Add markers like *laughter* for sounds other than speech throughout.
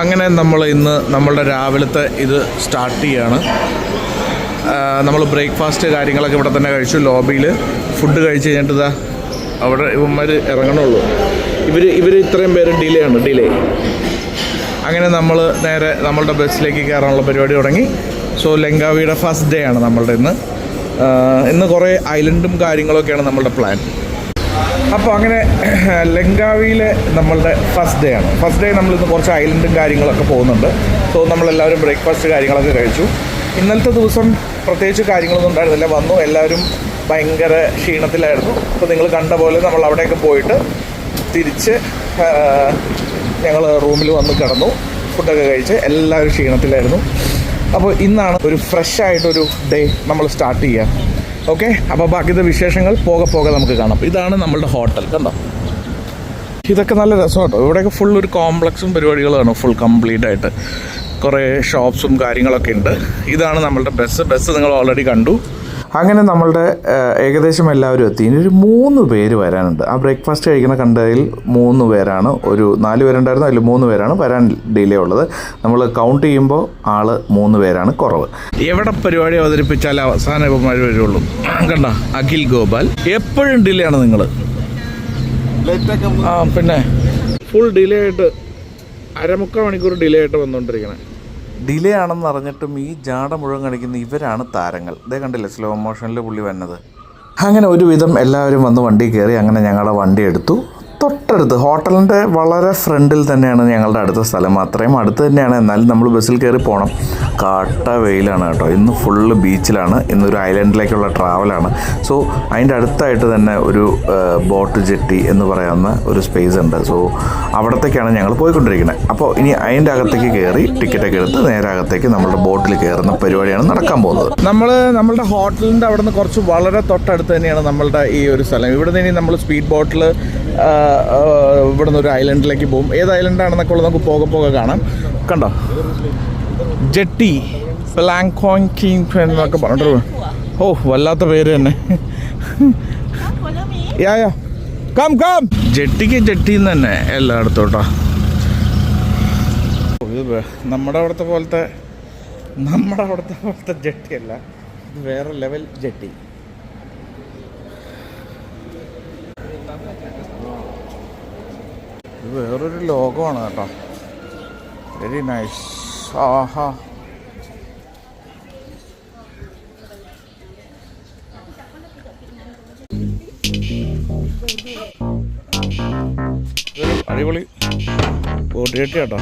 അങ്ങനെ നമ്മൾ ഇന്ന് നമ്മളുടെ രാവിലത്തെ ഇത് സ്റ്റാർട്ട് ചെയ്യാണ്. നമ്മൾ ബ്രേക്ക്ഫാസ്റ്റ് കാര്യങ്ങളൊക്കെ ഇവിടെ തന്നെ കഴിച്ചു ലോബിയിൽ ഫുഡ് കഴിച്ച് കഴിഞ്ഞിട്ട് ഇതാ അവിടെ ഇവന്മാർ ഇറങ്ങണുള്ളൂ. ഇവർ ഇവർ ഇത്രയും പേര് ഡിലേ ആണ് ഡിലേ അങ്ങനെ നമ്മൾ നേരെ നമ്മളുടെ ബസ്സിലേക്ക് കയറാനുള്ള പരിപാടി തുടങ്ങി. സോ ലങ്കാവിയുടെ ഫസ്റ്റ് ഡേ ആണ് നമ്മളുടെ ഇന്ന്. ഇന്ന് കുറേ ഐലൻഡും കാര്യങ്ങളൊക്കെയാണ് നമ്മളുടെ പ്ലാൻ അപ്പോൾ അങ്ങനെ *clears throat* ലങ്കാവിയിലെ നമ്മളുടെ ഫസ്റ്റ് ഡേ ആണ്. ഫസ്റ്റ് ഡേ നമ്മൾ ഇന്ന് കുറച്ച് ഐലൻഡും കാര്യങ്ങളൊക്കെ പോകുന്നുണ്ട്. സോ നമ്മളെല്ലാവരും ബ്രേക്ക്ഫാസ്റ്റ് കാര്യങ്ങളൊക്കെ കഴിച്ചു. ഇന്നലത്തെ ദിവസം പ്രത്യേകിച്ച് കാര്യങ്ങളൊന്നും ഉണ്ടായിരുന്നില്ല. വന്നു. എല്ലാവരും ഭയങ്കര ക്ഷീണത്തിലായിരുന്നു. അപ്പോൾ നിങ്ങൾ കണ്ട പോലെ നമ്മൾ അവിടെയൊക്കെ പോയിട്ട് തിരിച്ച് ഞങ്ങൾ റൂമിൽ വന്ന് കിടന്നു. ഫുഡൊക്കെ കഴിച്ച് എല്ലാവരും ക്ഷീണത്തിലായിരുന്നു. അപ്പോൾ ഇന്നാണ് ഒരു ഫ്രഷ് ആയിട്ടൊരു ഡേ നമ്മൾ സ്റ്റാർട്ട് ചെയ്യുക ഓക്കെ അപ്പോൾ ബാക്കിയത്തെ വിശേഷങ്ങൾ പോകെ പോകെ നമുക്ക് കാണാം. ഇതാണ് നമ്മളുടെ ഹോട്ടൽ കണ്ടോ? ഇതൊക്കെ നല്ല രസമാട്ടോ. ഇവിടെയൊക്കെ ഫുൾ ഒരു കോംപ്ലക്സും പരിപാടികളാണ് ഫുൾ കംപ്ലീറ്റ് ആയിട്ട്. കുറേ ഷോപ്സും കാര്യങ്ങളൊക്കെ ഉണ്ട്. ഇതാണ് നമ്മളുടെ ബസ് ബസ് നിങ്ങൾ ഓൾറെഡി കണ്ടു. അങ്ങനെ നമ്മളുടെ ഏകദേശം എല്ലാവരും എത്തി. ഇനി ഒരു മൂന്ന് പേര് വരാനുണ്ട്. ആ ബ്രേക്ക്ഫാസ്റ്റ് കഴിക്കുന്ന കണ്ടതിൽ മൂന്ന് പേരാണ്. ഒരു നാല് പേരുണ്ടായിരുന്നു. അതിൽ മൂന്ന് പേരാണ് വരാൻ ഡിലേ ഉള്ളത്. നമ്മൾ കൗണ്ട് ചെയ്യുമ്പോൾ ആൾ മൂന്ന് പേരാണ് കുറവ്. എവിടെ പരിപാടി അവതരിപ്പിച്ചാൽ അവസാന ഇവന്മാർ വരുള്ളൂ? കണ്ട? അഖിൽ ഗോപാൽ. എപ്പോഴും ഡിലേ ആണ് നിങ്ങൾ ആ പിന്നെ ഫുൾ ഡിലേ ആയിട്ട് അരമുക്കാൽ മണിക്കൂർ ഡിലേ ആയിട്ട് വന്നുകൊണ്ടിരിക്കണേ ഡിലേ ആണെന്ന് അറിഞ്ഞിട്ടും ഈ ജാട മുഴുവൻ കാണിക്കുന്ന ഇവരാണ് താരങ്ങൾ. ഇതേ കണ്ടില്ലേ സ്ലോ മോഷനിൽ പുള്ളി വന്നത്. അങ്ങനെ ഒരുവിധം എല്ലാവരും വന്ന് വണ്ടി കയറി അങ്ങനെ ഞങ്ങളുടെ വണ്ടി എടുത്തു. തൊട്ടടുത്ത് ഹോട്ടലിന്റെ വളരെ ഫ്രണ്ടിൽ തന്നെയാണ് ഞങ്ങളുടെ അടുത്ത സ്ഥലം. അത്രയും അടുത്ത് തന്നെയാണ്. എന്നാലും നമ്മൾ ബസ്സിൽ കയറി പോകണം കാട്ട വെയിലാണ് കേട്ടോ. ഇന്ന് ഫുള്ള് ബീച്ചിലാണ്. ഇന്നൊരു ഐലൻഡിലേക്കുള്ള ട്രാവലാണ് സോ അതിന്റെ അടുത്തായിട്ട് തന്നെ ഒരു ബോട്ട് ജെട്ടി എന്ന് പറയുന്ന ഒരു സ്പേസ് ഉണ്ട്. സോ അവിടത്തേക്കാണ് ഞങ്ങൾ പോയിക്കൊണ്ടിരിക്കുന്നത്. അപ്പോൾ ഇനി അതിന്റെ അകത്തേക്ക് കയറി ടിക്കറ്റൊക്കെ എടുത്ത് നേരെ അകത്തേക്ക് നമ്മുടെ ബോട്ടിൽ കയറുന്ന പരിപാടിയാണ് നടക്കാൻ പോകുന്നത്. നമ്മൾ നമ്മളുടെ ഹോട്ടലിന്റെ അവിടെ നിന്ന് കുറച്ച് വളരെ തൊട്ടടുത്ത് തന്നെയാണ് നമ്മളുടെ ഈ ഒരു സ്ഥലം. ഇവിടെ നിന്ന് ഇനി നമ്മൾ സ്പീഡ് ബോട്ടിൽ ഇവിടെ നിന്ന് ഒരു ഐലൻഡിലേക്ക് പോകും. ഏത് ഐലൻഡാണെന്നൊക്കെ ഉള്ളത് നമുക്ക് പോകെ പോകെ കാണാം. കണ്ടോ? ജെട്ടി പ്ലാങ്കോങ് കിങ് എന്നൊക്കെ പറഞ്ഞിട്ട് ഓ വല്ലാത്ത പേര് തന്നെ. യാ കം കം. ജെട്ടിക്ക് ജെട്ടിന്ന് തന്നെ എല്ലായിടത്തും കേട്ടോ ഇത് നമ്മുടെ അവിടുത്തെ പോലത്തെ നമ്മുടെ അവിടുത്തെ പോലത്തെ ജെട്ടിയല്ല. ഇത് വേറെ ലെവൽ ജെട്ടി. ഇത് വേറൊരു ലോകമാണ് കേട്ടോ. വെരി നൈസ് ആഹാ. അടിപൊളി. ബോട്ട് കേട്ടോ.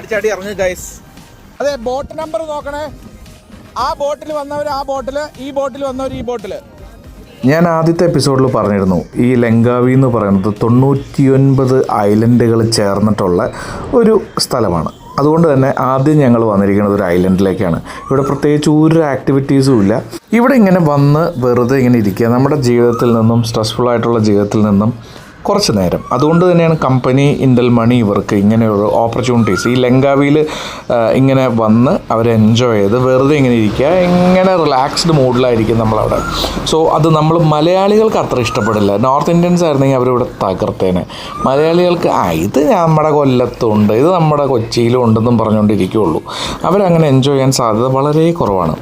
ഗൈസ് ചാടി ചാടി ഇറങ്ങുക ഗൈസ് അതെ ബോട്ട് നമ്പർ നോക്കണേ. ആ ബോട്ടിൽ വന്നവർ ആ ബോട്ടിൽ ഈ ബോട്ടിൽ വന്നവർ ഈ ബോട്ടിൽ ഞാൻ ആദ്യത്തെ എപ്പിസോഡിൽ പറഞ്ഞിരുന്നു ഈ ലങ്കാവി എന്ന് പറയുന്നത് തൊണ്ണൂറ്റിയൊൻപത് ഐലൻഡുകൾ ചേർന്നിട്ടുള്ള ഒരു സ്ഥലമാണ്. അതുകൊണ്ട് തന്നെ ആദ്യം ഞങ്ങൾ വന്നിരിക്കുന്നത് ഒരു ഐലൻഡിലേക്കാണ് ഇവിടെ പ്രത്യേകിച്ച് ഒരു ആക്ടിവിറ്റീസും ഇല്ല. ഇവിടെ ഇങ്ങനെ വന്ന് വെറുതെ ഇങ്ങനെ ഇരിക്കുക. നമ്മുടെ ജീവിതത്തിൽ നിന്നും സ്ട്രെസ്ഫുൾ ആയിട്ടുള്ള ജീവിതത്തിൽ നിന്നും കുറച്ച് നേരം. അതുകൊണ്ട് തന്നെയാണ് കമ്പനി ഇൻഡൽ മണി ഇവർക്ക് ഇങ്ങനെയുള്ള ഓപ്പർച്യൂണിറ്റീസ് ഈ ലങ്കാവിയിൽ ഇങ്ങനെ വന്ന് അവർ എൻജോയ് ചെയ്ത് വെറുതെ ഇങ്ങനെ ഇരിക്കുക ഇങ്ങനെ റിലാക്സ്ഡ് മൂഡിലായിരിക്കും നമ്മളവിടെ. സോ അത് നമ്മൾ മലയാളികൾക്ക് അത്ര ഇഷ്ടപ്പെടില്ല. നോർത്ത് ഇന്ത്യൻസ് ആയിരുന്നെങ്കിൽ അവരിവിടെ തകർത്തേനെ. മലയാളികൾക്ക് ആ ഇത് നമ്മുടെ കൊല്ലത്തുണ്ട് ഇത് നമ്മുടെ കൊച്ചിയിലും ഉണ്ടെന്നും പറഞ്ഞുകൊണ്ടിരിക്കുകയുള്ളൂ. അവരങ്ങനെ എൻജോയ് ചെയ്യാൻ സാധ്യത വളരെ കുറവാണ്.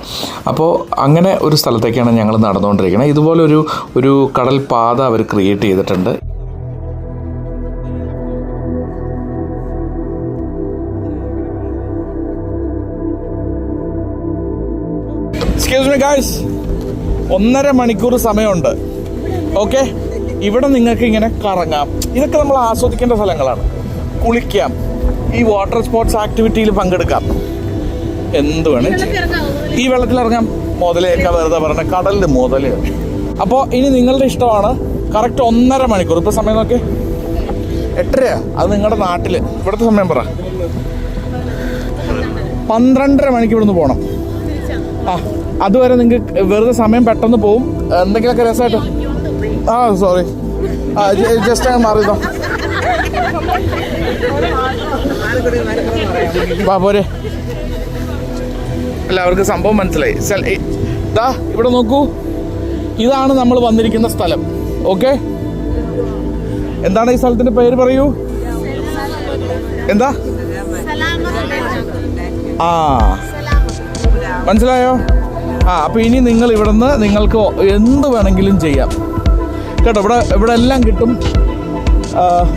അപ്പോൾ അങ്ങനെ ഒരു സ്ഥലത്തേക്കാണ് ഞങ്ങൾ നടന്നുകൊണ്ടിരിക്കുന്നത് ഇതുപോലൊരു ഒരു കടൽ പാത അവർ ക്രിയേറ്റ് ചെയ്തിട്ടുണ്ട്. എക്സ്ക്യൂസ് മീ ഗായ്സ് ഒന്നര മണിക്കൂർ സമയമുണ്ട്. ഓക്കെ ഇവിടെ നിങ്ങൾക്ക് ഇങ്ങനെ കറങ്ങാം. ഇതൊക്കെ നമ്മൾ ആസ്വദിക്കേണ്ട സ്ഥലങ്ങളാണ്. കുളിക്കാം. ഈ വാട്ടർ സ്പോർട്സ് ആക്ടിവിറ്റിയിൽ പങ്കെടുക്കാം. എന്ത് ഈ വെള്ളത്തിൽ ഇറങ്ങാം. മുതലേക്ക വെറുതെ പറഞ്ഞ കടലിൽ മുതൽ. അപ്പോൾ ഇനി നിങ്ങളുടെ ഇഷ്ടമാണ്. കറക്റ്റ് ഒന്നര മണിക്കൂർ. ഇപ്പോൾ സമയം നോക്കി. എട്ടരയാ? അത് നിങ്ങളുടെ നാട്ടിൽ ഇവിടുത്തെ സമയം പറ. പന്ത്രണ്ടര മണിക്ക് ഇവിടുന്ന് പോകണം ആ അതുവരെ നിങ്ങൾക്ക് വെറുതെ സമയം പെട്ടെന്ന് പോവും. എന്തെങ്കിലുമൊക്കെ രസമായിട്ട് ആ സോറി ആ ജസ്റ്റ് അങ്ങ് മാറിയതോ വാ പോരെ. അവർക്ക് സംഭവം മനസ്സിലായി. ദാ ഇവിടെ നോക്കൂ. ഇതാണ് നമ്മൾ വന്നിരിക്കുന്ന സ്ഥലം. ഓക്കെ? എന്താണ് ഈ സ്ഥലത്തിന്റെ പേര് പറയൂ? എന്താ? ആ. മനസ്സിലായോ? ആ അപ്പോൾ ഇനി നിങ്ങൾ ഇവിടുന്ന് നിങ്ങൾക്ക് എന്ത് വേണമെങ്കിലും ചെയ്യാം. കേട്ടോ ഇവിടെ ഇവിടെ എല്ലാം കിട്ടും.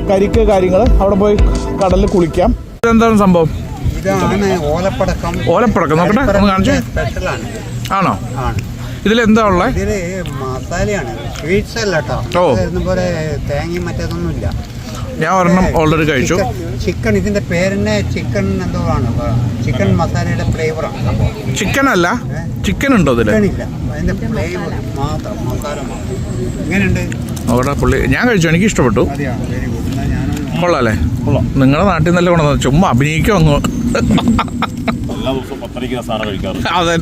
കരിക്ക് കാര്യങ്ങൾ അവിടെ പോയി കടലിൽ കുളിക്കാം. ഇതെന്താണ് സംഭവം? ഓലപ്പടക്കം. ഓലപ്പടക്കം നോക്കട്ടെ ഒന്ന് കാണിച്ചു. ആണോ? ഇതിൽ ഇതിലെന്താ ഉള്ളത് മസാലയാണ്. സ്വീറ്റ്സ് അല്ല കേട്ടോ. തേങ്ങയും മറ്റേതൊന്നുമില്ല. ഞാൻ ഒരെണ്ണം ഓൾറെഡി കഴിച്ചു. ചിക്കൻ ഇതിന്റെ പേരന്നെ ചിക്കൻ എന്തോ ആണ്. ചിക്കൻ മസാലയുടെ ഫ്ലേവർ ആണ്. ചിക്കൻ അല്ല ചിക്കൻ ഉണ്ടോ ഇതിൽ അവിടെ പുള്ളി ഞാൻ കഴിച്ചു എനിക്ക് ഇഷ്ടപ്പെട്ടു. കൊള്ളാല്ലേ? നിങ്ങളുടെ നാട്ടിൽ നിന്നല്ല ഗുണം ചുമ്മാ അഭിനയിക്കും അങ്ങ് അതെ.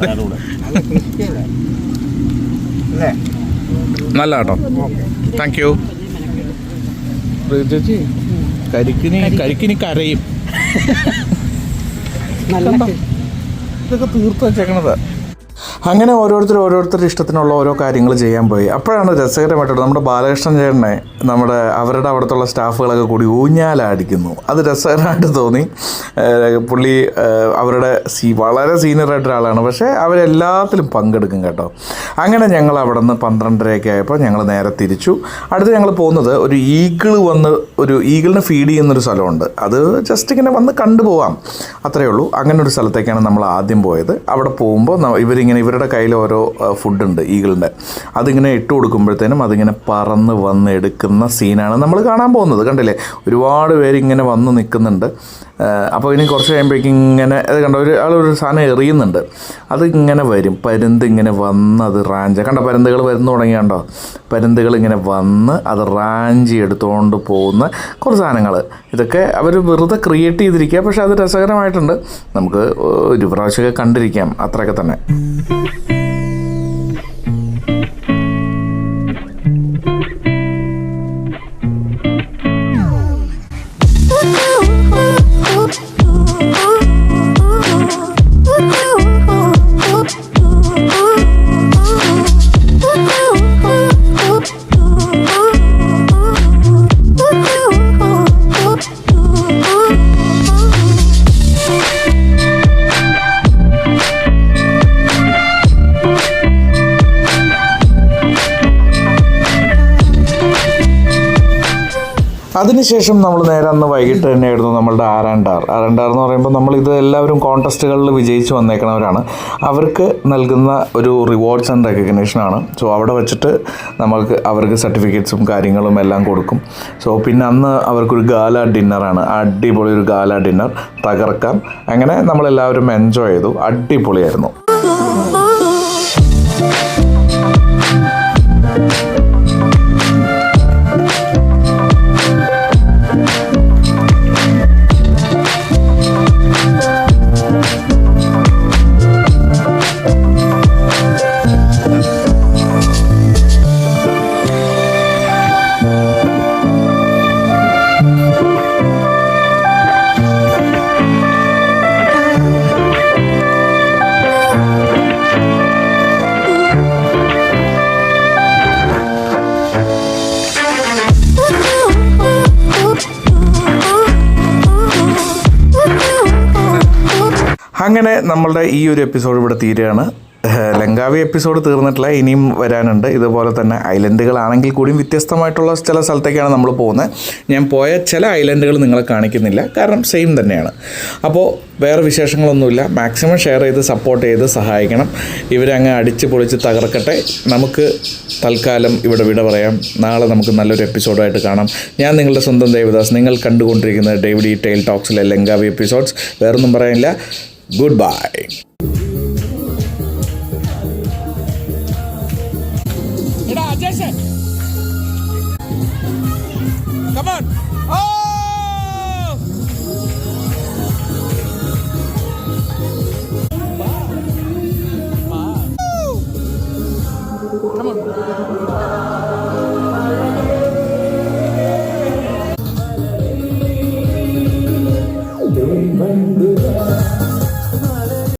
നല്ല നല്ല കേട്ടോ താങ്ക് യു ചേച്ചി? കരിക്കിനി കരിക്കിനി കരയും. ഇതൊക്കെ തീർത്ത് വെച്ചേക്കണത്. അങ്ങനെ ഓരോരുത്തർ ഓരോരുത്തരുടെ ഇഷ്ടത്തിനുള്ള ഓരോ കാര്യങ്ങൾ ചെയ്യാൻ പോയി. അപ്പോഴാണ് രസകരമായിട്ടുള്ളത് നമ്മുടെ ബാലകൃഷ്ണൻ ചേട്ടനെ നമ്മുടെ അവരുടെ അവിടുത്തെ സ്റ്റാഫുകളൊക്കെ കൂടി ഊഞ്ഞാലടിക്കുന്നു. അത് രസകരമായിട്ട് തോന്നി. പുള്ളി അവരുടെ സീ വളരെ സീനിയർ ആയിട്ട് ഒരാളാണ് പക്ഷേ അവരെല്ലാത്തിലും പങ്കെടുക്കും കേട്ടോ. അങ്ങനെ ഞങ്ങൾ അവിടെ നിന്ന് പന്ത്രണ്ടരയൊക്കെ ആയപ്പോൾ ഞങ്ങൾ നേരെ തിരിച്ചു. അടുത്ത് ഞങ്ങൾ പോകുന്നത് ഒരു ഈഗിൾ വന്ന് ഒരു ഈഗിളിനെ ഫീഡ് ചെയ്യുന്നൊരു സ്ഥലമുണ്ട്. അത് ജസ്റ്റ് ഇങ്ങനെ വന്ന് കണ്ടുപോകാം അത്രയേ ഉള്ളൂ. അങ്ങനെ ഒരു സ്ഥലത്തേക്കാണ് നമ്മൾ ആദ്യം പോയത്. അവിടെ പോകുമ്പോൾ ഇവരിങ്ങനെ ഇവരുടെ കയ്യിൽ ഓരോ ഫുഡുണ്ട് ഈഗിളിന്റെ. അതിങ്ങനെ ഇട്ട് കൊടുക്കുമ്പോഴത്തേനും അതിങ്ങനെ പറന്ന് വന്ന് എടുക്കുന്ന സീനാണ് നമ്മൾ കാണാൻ പോകുന്നത്. കണ്ടില്ലേ? ഒരുപാട് പേര് ഇങ്ങനെ വന്ന് നിൽക്കുന്നുണ്ട്. അപ്പോൾ ഇനി കുറച്ച് കഴിയുമ്പോഴേക്കും ഇങ്ങനെ അത് കണ്ടോ? ഒരു ആളൊരു സാധനം എറിയുന്നുണ്ട്. അതിങ്ങനെ വരും. പരുന്ത് ഇങ്ങനെ വന്ന് അത് റാഞ്ച കണ്ടോ? പരുന്തുകൾ വരുന്നു തുടങ്ങിയാണ്ടോ? പരുന്തുകൾ ഇങ്ങനെ വന്ന് അത് റാഞ്ചി എടുത്തുകൊണ്ട് പോകുന്ന കുറച്ച് സാധനങ്ങൾ. ഇതൊക്കെ അവർ വെറുതെ ക്രിയേറ്റ് ചെയ്തിരിക്കുക. പക്ഷേ അത് രസകരമായിട്ടുണ്ട്. നമുക്ക് ഒരു പ്രാവശ്യമൊക്കെ കണ്ടിരിക്കാം. അത്രയൊക്കെ തന്നെ. അതിനുശേഷം നമ്മൾ നേരെ അന്ന് വൈകിട്ട് തന്നെയായിരുന്നു നമ്മളുടെ ആരാണ്ടാർ. ആരാണ്ടാർ എന്ന് പറയുമ്പോൾ നമ്മൾ ഇത് എല്ലാവരും കോൺടെസ്റ്റുകളിൽ വിജയിച്ച് വന്നേക്കണവരാണ്. അവർക്ക് നൽകുന്ന ഒരു റിവാർഡ്സ് ആൻഡ് റെക്കഗ്നേഷനാണ് സോ അവിടെ വെച്ചിട്ട് നമ്മൾക്ക് അവർക്ക് സർട്ടിഫിക്കറ്റ്സും കാര്യങ്ങളും എല്ലാം കൊടുക്കും. സോ പിന്നെ അന്ന് അവർക്കൊരു ഗാല ഡിന്നറാണ് അടിപൊളി ഒരു ഗാല ഡിന്നർ തകർക്കാം അങ്ങനെ നമ്മളെല്ലാവരും എൻജോയ് ചെയ്തു. അടിപൊളിയായിരുന്നു. അങ്ങനെ നമ്മളുടെ ഈ ഒരു എപ്പിസോഡ് ഇവിടെ തീരുകയാണ്. ലങ്കാവി എപ്പിസോഡ് തീർന്നിട്ടില്ല ഇനിയും വരാനുണ്ട്. ഇതുപോലെ തന്നെ ഐലൻഡുകളാണെങ്കിൽ കൂടിയും വ്യത്യസ്തമായിട്ടുള്ള ചില സ്ഥലത്തേക്കാണ് നമ്മൾ പോകുന്നത്. ഞാൻ പോയ ചില ഐലൻഡുകൾ നിങ്ങളെ കാണിക്കുന്നില്ല കാരണം സെയിം തന്നെയാണ്. അപ്പോൾ വേറെ വിശേഷങ്ങളൊന്നുമില്ല. മാക്സിമം ഷെയർ ചെയ്ത് സപ്പോർട്ട് ചെയ്ത് സഹായിക്കണം. ഇവരങ്ങ് അടിച്ച് പൊളിച്ച് തകർക്കട്ടെ. നമുക്ക് തൽക്കാലം ഇവിടെ വിട പറയാം. നാളെ നമുക്ക് നല്ലൊരു എപ്പിസോഡായിട്ട് കാണാം. ഞാൻ നിങ്ങളുടെ സ്വന്തം ദേവദാസ്. നിങ്ങൾ കണ്ടുകൊണ്ടിരിക്കുന്നത് ഡേവിഡ് ഈ ടെയിൽ ടോക്സിലെ ലങ്കാവി എപ്പിസോഡ്സ് വേറൊന്നും പറയാനില്ല. goodbye. Come on. Oh!